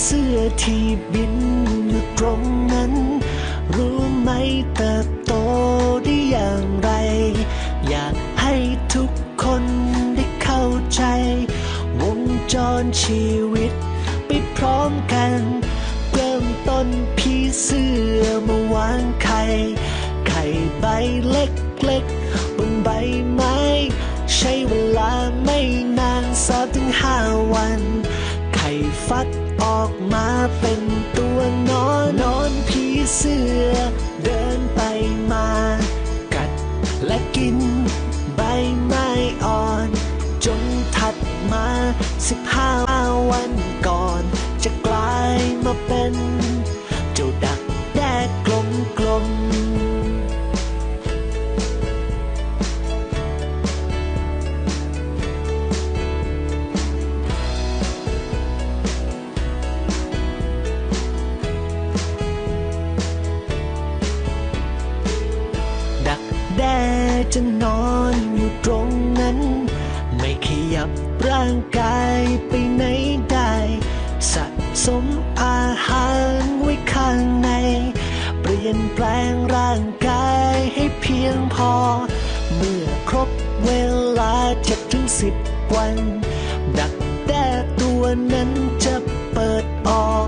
เสื้อที่บินอยู่ตรงนั้น รู้ไหมเติบโตได้อย่างไร อยากให้ทุกคนได้เข้าใจ วงจรชีวิตไปพร้อมกัน เริ่มต้นพี่เสื้อมาวางไข่ ไข่ใบเล็กๆบนใบไม้ใช้เวลาไม่นานสามถึงห้าวัน ไข่ฟัก ออกมาเป็นตัวนอนนอนผีเสื้อ เดินไปมา กัดและกิน ใบไม้อ่อน จนถัดมาสิบห้าวันก่อน จะกลายมาเป็น ร่างกายไปไหนได้สะสมอาหารไว้ข้างใน เปลี่ยนแปลงร่างกายให้เพียงพอ เมื่อครบเวลาเจ็ดถึงสิบวัน ดักแด้ตัวนั้นจะเปิดออก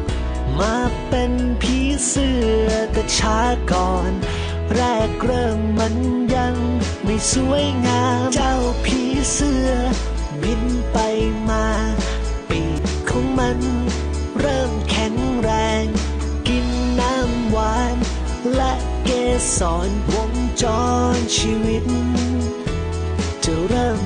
มาเป็นผีเสื้อแต่ช้าก่อนแรกเริ่มมันยังไม่สวยงาม เจ้าผีเสื้อ บินไปมา ปีกของมัน เริ่มแข็งแรง กินน้ำหวาน และเกสรวงจรชีวิต จะเริ่ม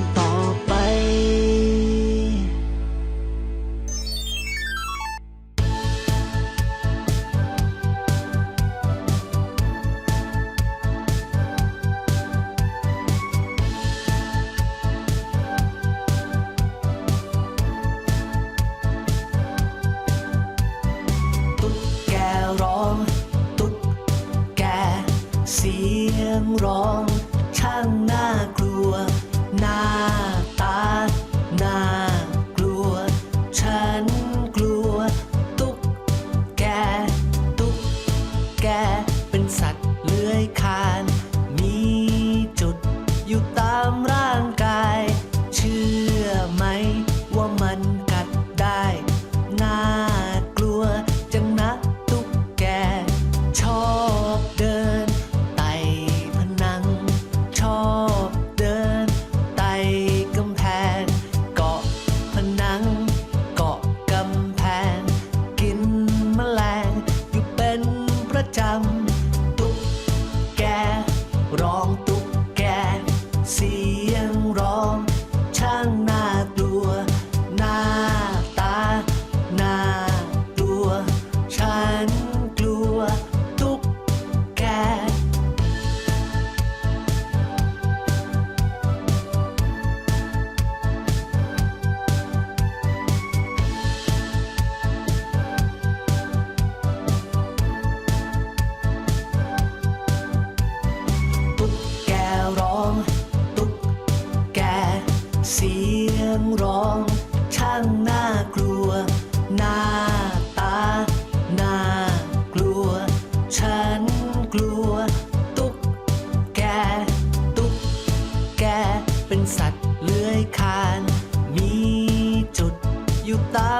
คาร มีจุดอยู่ตาม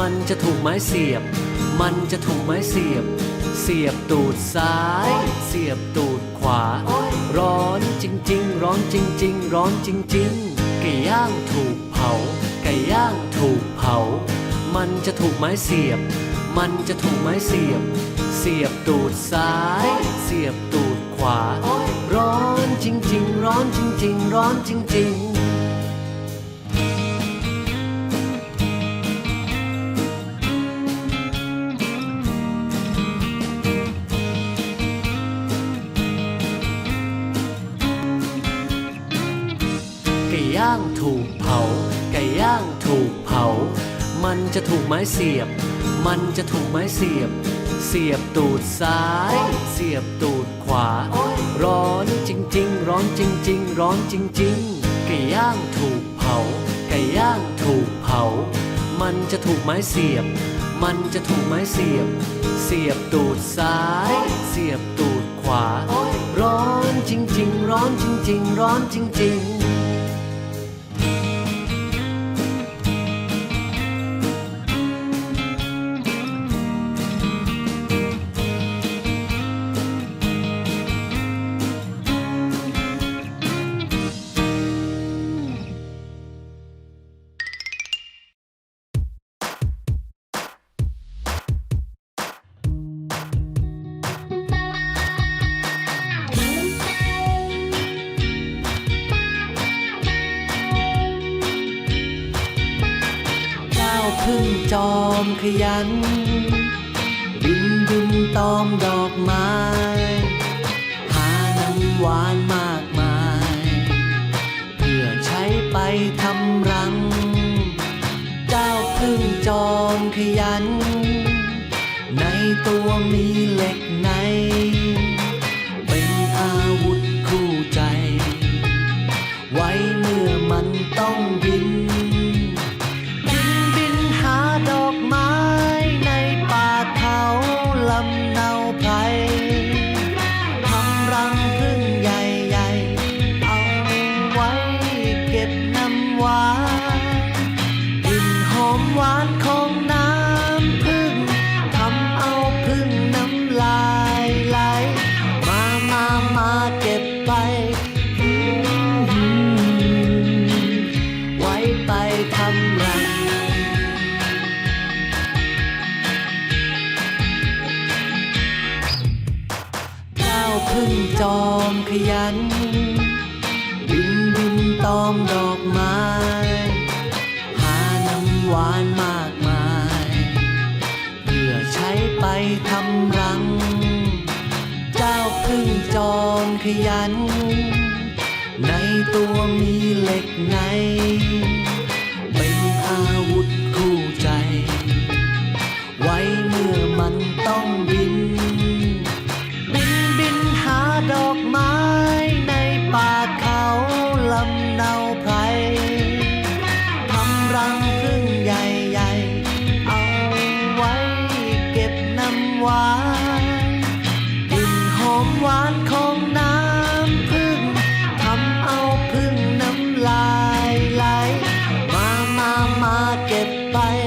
มันจะถูกไม้เสียบ มันจะถูกไม้เสียบ เสียบตูดซ้าย เสียบตูดขวา ร้อนจริง ๆ ร้อนจริง ๆ ร้อนจริง ๆ ไก่ย่างถูกเผา ไก่ย่างถูกเผา มันจะถูกไม้เสียบ มันจะถูกไม้เสียบ เสียบตูดซ้าย เสียบตูดขวา ร้อนจริง ๆ ร้อนจริง ๆ ร้อนจริง ๆา ไก่ย่างถูกเผา มันจะถูกไม้เสียบ มันจะถูกไม้เสียบ เสียบตูดซ้าย เสียบตูดขวา ร้อนจริง ๆ ร้อนจริง ๆ ร้อนจริง ๆ ไก่ย่างถูกเผา ไก่ย่างถูกเผา มันจะถูกไม้เสียบ มันจะถูกไม้เสียบ เสียบตูดซ้าย เสียบตูดขวา ร้อนจริง ๆ ร้อนจริง ๆ ร้อนจริง ๆ พึ่งจอมขยัน บินบินตอมดอกไม้ หาน้ำหวานมากมาย เพื่อใช้ไปทำรัง เจ้าพึ่งจอมขยัน ในตัวมีเหล็ก พึ่งจอมขยัน บินบินตอมดอกไม้ หาน้ำหวานมากมาย เพื่อใช้ไปทำรัง เจ้าพึ่งจอมขยัน ในตัวมีเหล็กใน Bye.